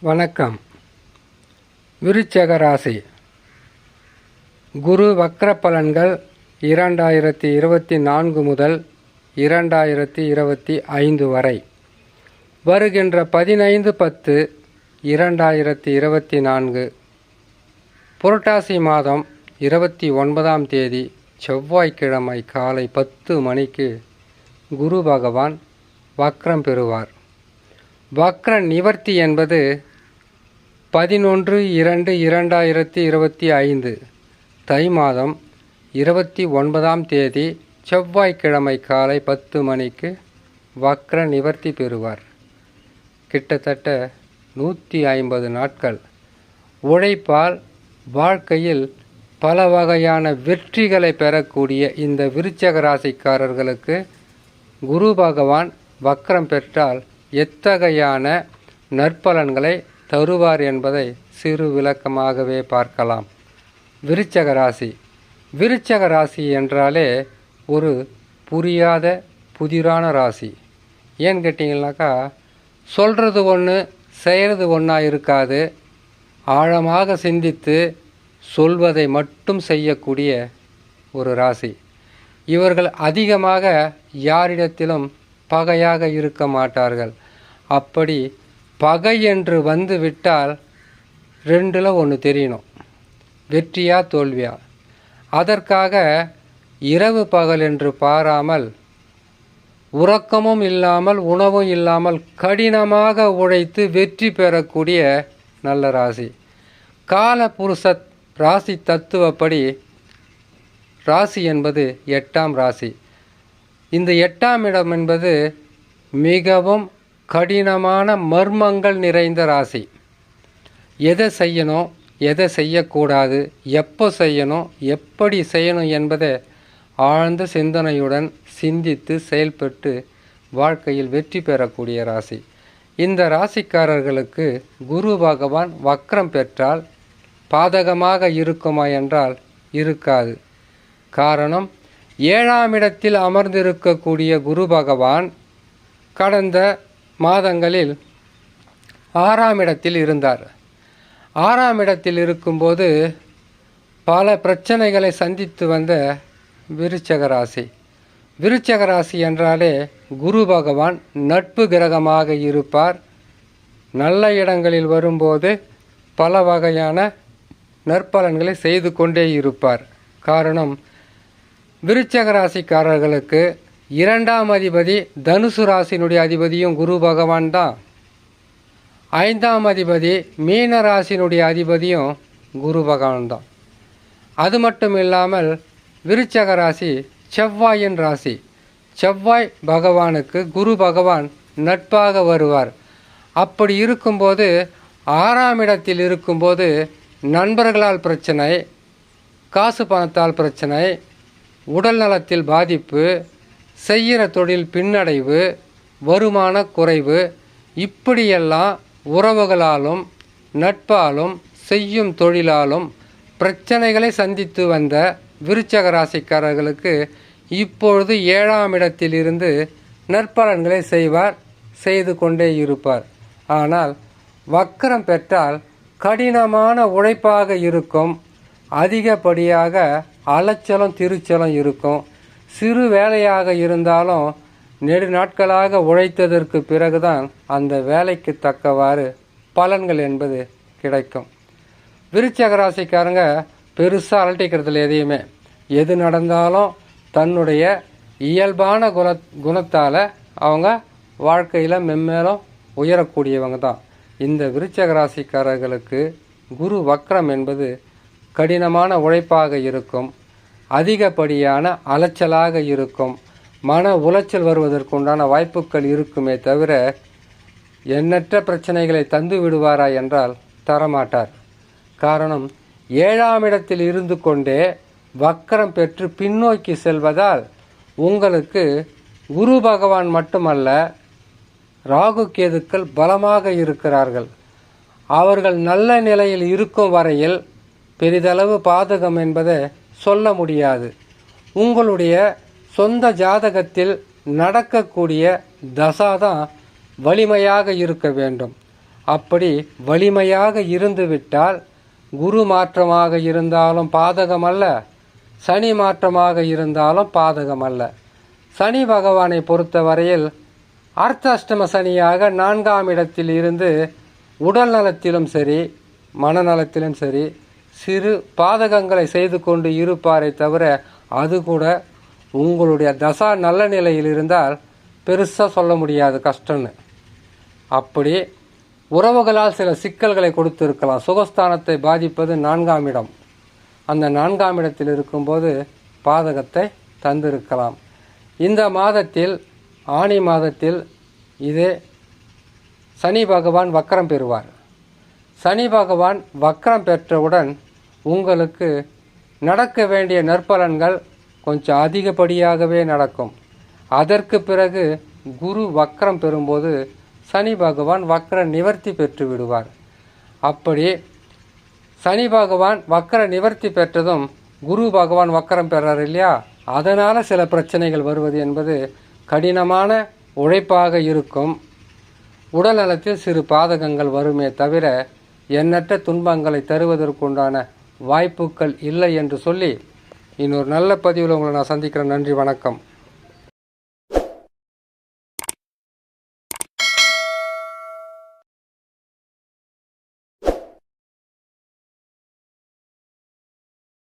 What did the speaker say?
வணக்கம். விருச்சக ராசி. குரு வக்ர பலன்கள் இரண்டாயிரத்தி இருபத்தி நான்கு முதல் இரண்டாயிரத்தி இருபத்தி ஐந்து வரை. வருகின்ற பதினைந்து பத்து இரண்டாயிரத்தி இருபத்தி நான்கு. புரட்டாசி மாதம் இருபத்தி ஒன்பதாம் தேதி செவ்வாய்க்கிழமை காலை பத்து மணிக்கு குரு பகவான் வக்ரம் பெறுவார். வக்ர நிவர்த்தி என்பது பதினொன்று இரண்டு இரண்டாயிரத்தி இருபத்தி ஐந்து தை மாதம் இருபத்தி ஒன்பதாம் தேதி செவ்வாய்க்கிழமை காலை பத்து மணிக்கு வக்ர நிவர்த்தி பெறுவார். கிட்டத்தட்ட நூற்றி ஐம்பது நாட்கள். உழைப்பால் வாழ்க்கையில் பல வகையான வெற்றிகளை பெறக்கூடிய இந்த விருச்சக ராசிக்காரர்களுக்கு குரு பகவான் வக்ரம் பெற்றால் எத்தகையான நற்பலன்களை தருவார் என்பதை சிறு விளக்கமாகவே பார்க்கலாம். விருச்சக ராசி. விருச்சக ராசி என்றாலே ஒரு புரியாத புதிரான ராசி. ஏன்னு கேட்டிங்கனாக்கா சொல்கிறது ஒன்று செய்கிறது ஒன்றா இருக்காது. ஆழமாக சிந்தித்து சொல்வதை மட்டும் செய்யக்கூடிய ஒரு ராசி. இவர்கள் அதிகமாக யாரிடத்திலும் பகையாக இருக்க மாட்டார்கள். அப்படி பகை என்று வந்து விட்டால் ரெண்டில் ஒன்று தெரியணும். வெற்றியா தோல்வியா? அதற்காக இரவு பகல் என்று பாராமல் உறக்கமும் இல்லாமல் உணவும் இல்லாமல் கடினமாக உழைத்து வெற்றி பெறக்கூடிய நல்ல ராசி. கால புருஷ ராசி தத்துவப்படி ராசி என்பது எட்டாம் ராசி. இந்த எட்டாம் இடம் என்பது மிகவும் கடினமான மர்மங்கள் நிறைந்த ராசி. எதை செய்யணும் எதை செய்யக்கூடாது எப்போ செய்யணும் எப்படி செய்யணும் என்பதை ஆழ்ந்த சிந்தனையுடன் சிந்தித்து செயல்பட்டு வாழ்க்கையில் வெற்றி பெறக்கூடிய ராசி. இந்த ராசிக்காரர்களுக்கு குரு பகவான் வக்ரம் பெற்றால் பாதகமாக இருக்குமா என்றால் இருக்காது. காரணம் ஏழாம் இடத்தில் அமர்ந்திருக்கக்கூடிய குரு பகவான் கடந்த மாதங்களில் ஆறாம் இடத்தில் இருந்தார். ஆறாம் இடத்தில் இருக்கும்போது பல பிரச்சனைகளை சந்தித்து வந்த விருச்சக ராசி. விருச்சக ராசி என்றாலே குரு பகவான் நட்பு கிரகமாக இருப்பார். நல்ல இடங்களில் வரும்போது பல வகையான நற்பலன்களை செய்து கொண்டே இருப்பார். காரணம் விருச்சக ராசிக்காரர்களுக்கு இரண்டாம் அதிபதி தனுசு ராசினுடைய அதிபதியும் குரு பகவான் தான். ஐந்தாம் அதிபதி மீன ராசினுடைய அதிபதியும் குரு பகவான் தான். அது மட்டும் இல்லாமல் விருச்சக ராசி செவ்வாயின் ராசி. செவ்வாய் பகவானுக்கு குரு பகவான் நட்பாக வருவார். அப்படி இருக்கும்போது ஆறாம் இடத்தில் இருக்கும்போது நண்பர்களால் பிரச்சனை காசு பணத்தால் பிரச்சனை உடல் நலத்தில் பாதிப்பு செய்கிற தொழில் பின்னடைவு வருமான குறைவு இப்படியெல்லாம் உறவுகளாலும் நட்பாலும் செய்யும் தொழிலாலும் பிரச்சனைகளை சந்தித்து வந்த விருச்சக ராசிக்காரர்களுக்கு இப்பொழுது ஏழாம் இடத்திலிருந்து நற்பலன்களை செய்வார் செய்து கொண்டே இருப்பார். ஆனால் வக்கரம் பெற்றால் கடினமான உழைப்பாக இருக்கும் அதிகப்படியாக அலைச்சலும் திருச்சலும் இருக்கும். சிறு வேலையாக இருந்தாலும் நெடு நாட்களாக உழைத்ததற்கு பிறகுதான் அந்த வேலைக்கு தக்கவாறு பலன்கள் என்பது கிடைக்கும். விருச்சக ராசிக்காரங்க பெருசாக அலட்டிக்கிறதுல எதையுமே. எது நடந்தாலும் தன்னுடைய இயல்பான குண குணத்தால் அவங்க வாழ்க்கையில் மென்மேலும் உயரக்கூடியவங்க தான். இந்த விருச்சக ராசிக்காரர்களுக்கு குரு வக்ரம் என்பது கடினமான உழைப்பாக இருக்கும். அதிகப்படியான அலைச்சலாக இருக்கும். மன உளைச்சல் வருவதற்குண்டான வாய்ப்புகள் இருக்குமே தவிர எண்ணற்ற பிரச்சனைகளை தந்து விடுவாரா என்றால் தரமாட்டார். காரணம் ஏழாம் இடத்தில் இருந்து கொண்டே வக்கரம் பெற்று பின்னோக்கி செல்வதால் உங்களுக்கு குரு பகவான் மட்டுமல்ல ராகு கேதுக்கள் பலமாக இருக்கிறார்கள். அவர்கள் நல்ல நிலையில் இருக்கும் வரையில் பெரிதளவு பாதகம் என்பதை சொல்ல முடியாது. உங்களுடைய சொந்த ஜாதகத்தில் நடக்கக்கூடிய தசா தான் வலிமையாக இருக்க வேண்டும். அப்படி வலிமையாக இருந்துவிட்டால் குரு மாற்றமாக இருந்தாலும் பாதகமல்ல சனி மாற்றமாக இருந்தாலும் பாதகமல்ல. சனி பகவானை பொறுத்தவரையில் அர்த்தாஷ்டம சனியாக நான்காம் இடத்தில் இருந்து உடல் நலத்திலும் சரி மனநலத்திலும் சரி சிறு பாதகங்களை செய்து கொண்டு இருப்பாரே தவிர அது கூட உங்களுடைய தசா நல்ல நிலையில் இருந்தால் பெருசாக சொல்ல முடியாது கஷ்டம்னு. அப்படி உறவுகளால் சில சிக்கல்களை கொடுத்துருக்கலாம். சுகஸ்தானத்தை பாதிப்பது நான்காம் இடம். அந்த நான்காம் இடத்தில் இருக்கும்போது பாதகத்தை தந்திருக்கலாம். இந்த மாதத்தில் ஆனி மாதத்தில் இதே சனி பகவான் வக்கரம் பெறுவார். சனி பகவான் வக்கரம் பெற்றவுடன் உங்களுக்கு நடக்க வேண்டிய நற்பலன்கள் கொஞ்சம் அதிகப்படியாகவே நடக்கும். அதற்கு பிறகு குரு வக்ரம் பெறும்போது சனி பகவான் வக்ர நிவர்த்தி பெற்று விடுவார். அப்படி சனி பகவான் வக்ர நிவர்த்தி பெற்றதும் குரு பகவான் வக்கரம் பெறார் இல்லையா? அதனால் சில பிரச்சனைகள் வருவது என்பது கடினமான உழைப்பாக இருக்கும். உடல் நலத்தில் சிறு பாதகங்கள் வருமே தவிர எண்ணற்ற துன்பங்களை தருவதற்குண்டான வாய்ப்புகள் இல்லை என்று சொல்லி இன்னொரு நல்ல பதிவில் உங்களை நான் சந்திக்கிறேன். நன்றி வணக்கம்.